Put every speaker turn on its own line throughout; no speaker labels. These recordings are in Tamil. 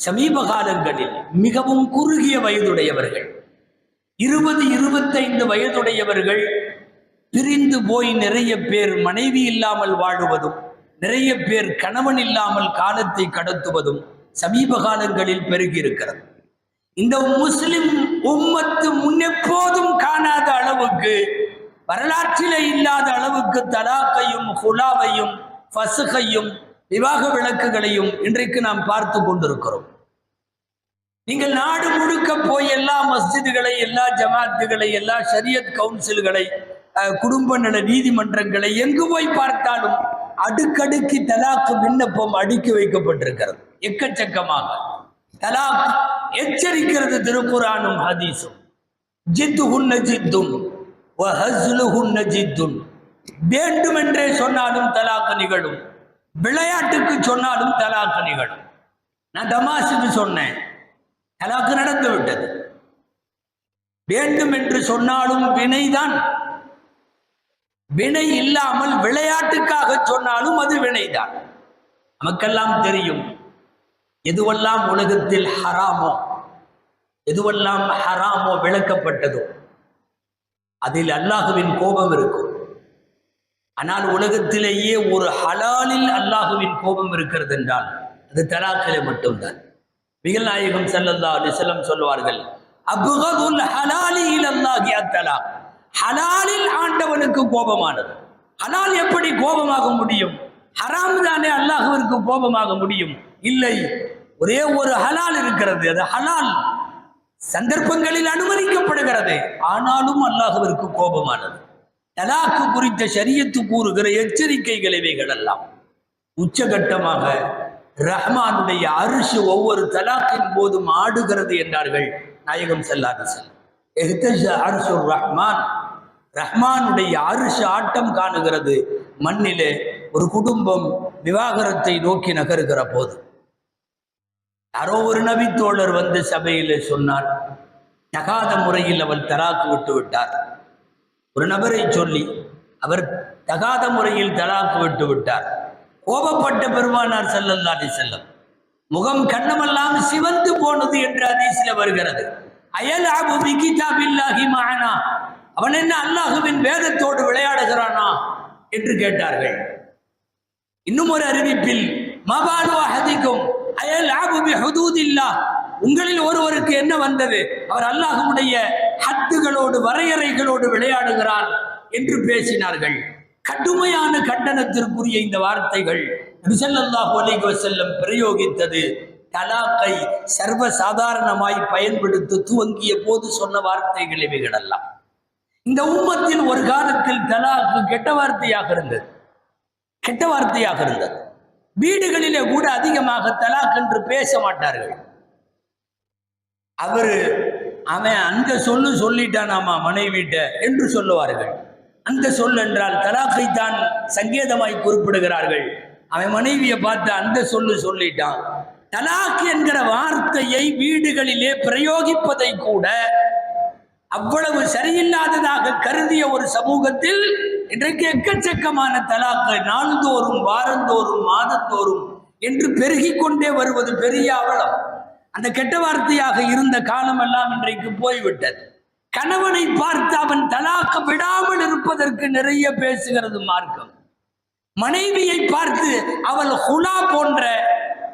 சமீப காலங்களில் மிகவும் குறுகிய வயதுடையவர்கள் இருபது இருபத்தைந்து வயதுடையவர்கள் பிரிந்து போய் நிறைய பேர் மனைவி இல்லாமல் வாழுவதும் நிறைய பேர் கணவன் இல்லாமல் காலத்தை கடத்துவதும் சமீப காலங்களில் பெருகியிருக்கிறது. இந்த முஸ்லிம் உம்மத்து முன்னெப்போதும் காணாத அளவுக்கு வரலாற்றிலே இல்லாத அளவுக்கு தலாக்கையும் ஹுலாவையும் ஃபசுகையும் விவாக விளக்குகளையும் இன்றைக்கு நாம் பார்த்து கொண்டிருக்கிறோம். நீங்கள் நாடு முழுக்க போய் எல்லா மஸ்ஜிதுகளை எல்லா ஜமாத்துகளை எல்லா ஷரியத் கவுன்சில்களை அஹ், குடும்ப நல நீதிமன்றங்களை எங்கு போய் பார்த்தாலும் அடுக்கடுக்கி தலாக்கு விண்ணப்பம் அடுக்கி வைக்கப்பட்டிருக்கிறது. எக்கச்சக்கமாக. தலாக் எச்சரிக்கிறது திருக்குறானும் ஹதீஸும். ஜித்து ஹுன்ன ஜித்தும் வேண்டும் என்றே வேண்டுமென்றே சொன்னாலும் தலாக்கு நிகழும். விளையாட்டுக்கு சொன்னாலும் தலாக்கு நிகழும். நான் தமாசுக்கு சொன்னேன். தலாக்கு நடந்து விட்டது வேண்டும் என்று சொன்னாலும் வினைதான். வினை இல்லாமல் விளையாட்டுக்காக சொன்னாலும் அது வினைதான். நமக்கெல்லாம் தெரியும். எதுவெல்லாம் உலகத்தில் ஹராமோ எதுவெல்லாம் ஹராமோ விளக்கப்பட்டதோ அதில் அல்லாஹுவின் கோபம் இருக்கும். ஆனால் உலகத்திலேயே ஒரு ஹலாலில் அல்லாஹுவின் கோபம் இருக்கிறது என்றால் அது தலாக்கிலே மட்டும்தான். மிகல் நாயகம் செல்லல்லா அலைஹி சொல்வார்கள் அபுகதுல் ஹலாலி இலல்லாஹி அத்தலா. ஹலாலில் ஆண்டவனுக்கு கோபமானது. ஹலால் எப்படி கோபமாக முடியும்? ஹராம் தானே அல்லாஹுவிற்கு கோபமாக முடியும்? இல்லை ஒரே ஒரு ஹலால் இருக்கிறது. அது ஹலால் சந்தர்ப்பங்களில் அனுமதிக்கப்படுகிறது. ஆனாலும் அல்லாஹுவிற்கு கோபமானது. தலாக்கு குறித்த சரியத்து கூறுகிற எச்சரிக்கைகள் இவைகள் எல்லாம் உச்சகட்டமாக ரஹ்மானுடைய அரிசு ஒவ்வொரு தலாக்கின் போதும் ஆடுகிறது என்றார்கள் நாயகம் செல்லாது செல்லும் ரஹ்மான். ரஹ்மானுடைய அரிசு ஆட்டம் காணுகிறது. மண்ணிலே ஒரு குடும்பம் விவாகரத்தை நோக்கி நகருகிற போது. யாரோ ஒரு நபித்தோழர் வந்து சபையிலே சொன்னார் தகாத முறையில் அவள் தலாக்கு விட்டு விட்டார் ஒரு நபரை சொல்லி அவர் தகாத முறையில் தலாக்கு விட்டு விட்டார். கோபப்பட்ட பெருமானார் செல்லல்லாடி செல்லம் முகம் கண்ணமெல்லாம் சிவந்து போனது என்று அதீசில வருகிறது. அயல் அபு கிதாபில்லாஹி மகனா அவன் என்ன அல்லாஹுவின் வேதத்தோடு விளையாடுகிறானா என்று கேட்டார்கள். இன்னும் ஒரு அறிவிப்பில் மபானு அஹதிக்கும் அயல் ஆபுபி ஹுதூதில்லா உங்களில் ஒருவருக்கு என்ன வந்தது? அவர் அல்லாஹுடைய ஹத்துகளோடு வரையறைகளோடு விளையாடுகிறார் என்று பேசினார்கள். கடுமையான கண்டனத்திற்குரிய இந்த வார்த்தைகள் நபிசல்லாஹு அலைஹி செல்லம் பிரயோகித்தது. தலாக்கை சர்வ சாதாரணமாய் பயன்படுத்த துவங்கிய போது சொன்ன வார்த்தைகள் இவைகளெல்லாம். இந்த உம்மத்தில் ஒரு காலத்தில் தலாக்கு கெட்ட வார்த்தையாக இருந்தது. கெட்ட வார்த்தையாக இருந்தது. வீடுகளிலே கூட அதிகமாக தலாக் என்று பேச மாட்டார்கள். அவர் அவன் அந்த சொல்லு சொல்லிட்டானாமா மனைவிட்ட என்று சொல்லுவார்கள். அந்த சொல் என்றால் தலாக்கை தான் சங்கேதமாய் குறிப்பிடுகிறார்கள். அவன் மனைவியை பார்த்து அந்த சொல்லு சொல்லிட்டான். தலாக் என்கிற வார்த்தையை வீடுகளிலே பிரயோகிப்பதை கூட அவ்வளவு சரியில்லாததாக கருதிய ஒரு சமூகத்தில் இன்றைக்கு எக்கச்சக்கமான தலாக்கு நாள்தோறும் வாரந்தோறும் மாதந்தோறும் என்று பெருகிக் கொண்டே வருவது பெரிய அவலம். அந்த கெட்ட வார்த்தையாக இருந்த காலமெல்லாம் இன்றைக்கு போய்விட்டது. கணவனை பார்த்து அவன் தலாக்க விடாமல் இருப்பதற்கு நிறைய பேசுகிறது மார்க்கம். மனைவியை பார்த்து அவள் ஹுலா போன்ற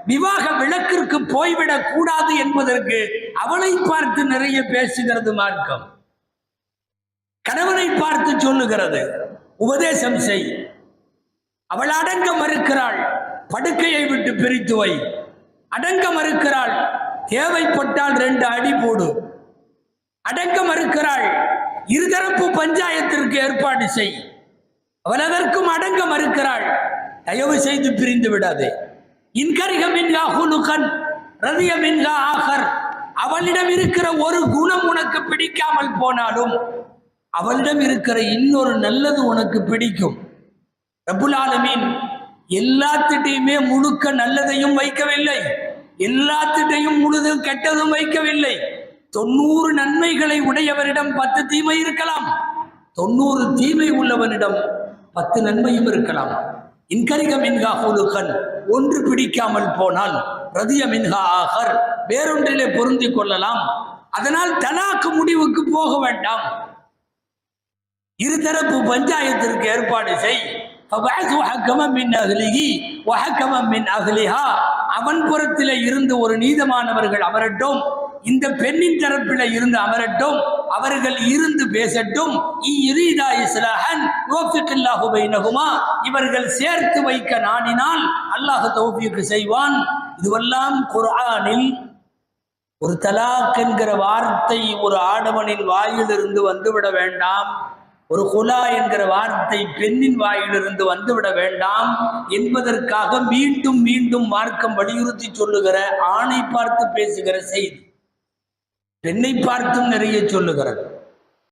விவாக விளக்கிற்கு போய்விடக் கூடாது என்பதற்கு அவளை பார்த்து நிறைய பேசுகிறது மார்க்கம். கணவனை பார்த்து சொல்லுகிறது உபதேசம் செய். அவள் அடங்க மறுக்கிறாள். படுக்கையை விட்டு பிரித்து வை. அடங்க மறுக்கிறாள். தேவைப்பட்டால் ரெண்டு அடி போடு. அடங்க மறுக்கிறாள். இருதரப்பு பஞ்சாயத்திற்கு ஏற்பாடு செய். அவள் அதற்கும் அடங்க மறுக்கிறாள். தயவு செய்து பிரிந்து விடாதே. இன்கரிக மின்கா ஹுலுகன் ரதிய மின்கா ஆகர் அவளிடம் இருக்கிற ஒரு குணம் உனக்கு பிடிக்காமல் போனாலும் அவளிடம் இருக்கிற இன்னொரு நல்லது உனக்கு பிடிக்கும். ரபுல் ஆலமீன் எல்லாத்திட்டையுமே முழுக்க நல்லதையும் வைக்கவில்லை. எல்லாத்திட்டையும் முழுதும் கெட்டதும் வைக்கவில்லை. தொண்ணூறு நன்மைகளை உடையவரிடம் பத்து தீமை இருக்கலாம். தொண்ணூறு தீமை உள்ளவனிடம் பத்து நன்மையும் இருக்கலாம். இன்கரிக மின்கா ஹுலுகன் ஒன்று பிடிக்காமல் போனால் ரதிய மின்கா ஆகர் வேறொன்றிலே பொருந்தி கொள்ளலாம். அதனால் தலாக்கு முடிவுக்கு போக வேண்டாம். இருதரப்பு பஞ்சாயத்திற்கு ஏற்பாடு செய். மின் அகலிகி மின் அகலிஹா அவன் புறத்தில் இருந்து ஒரு நீதமானவர்கள் அமரட்டும். இந்த பெண்ணின் தரப்பில இருந்து அமரட்டும். அவர்கள் இருந்து பேசட்டும். இவர்கள் சேர்த்து வைக்க நாடினால் அல்லாஹ் தௌபிக்கு செய்வான். இதுவெல்லாம் குர்ஆனில் ஒரு தலாக் என்கிற வார்த்தை ஒரு ஆடவனின் வாயிலிருந்து வந்துவிட வேண்டாம். ஒரு குலா என்கிற வார்த்தை பெண்ணின் வாயிலிருந்து வந்துவிட வேண்டாம் என்பதற்காக மீண்டும் மீண்டும் மார்க்கம் வலியுறுத்தி சொல்லுகிற ஆணை பார்த்து பேசுகிற செய்தி பெண்ணை பார்த்தும் நிறைய சொல்லுகிறது.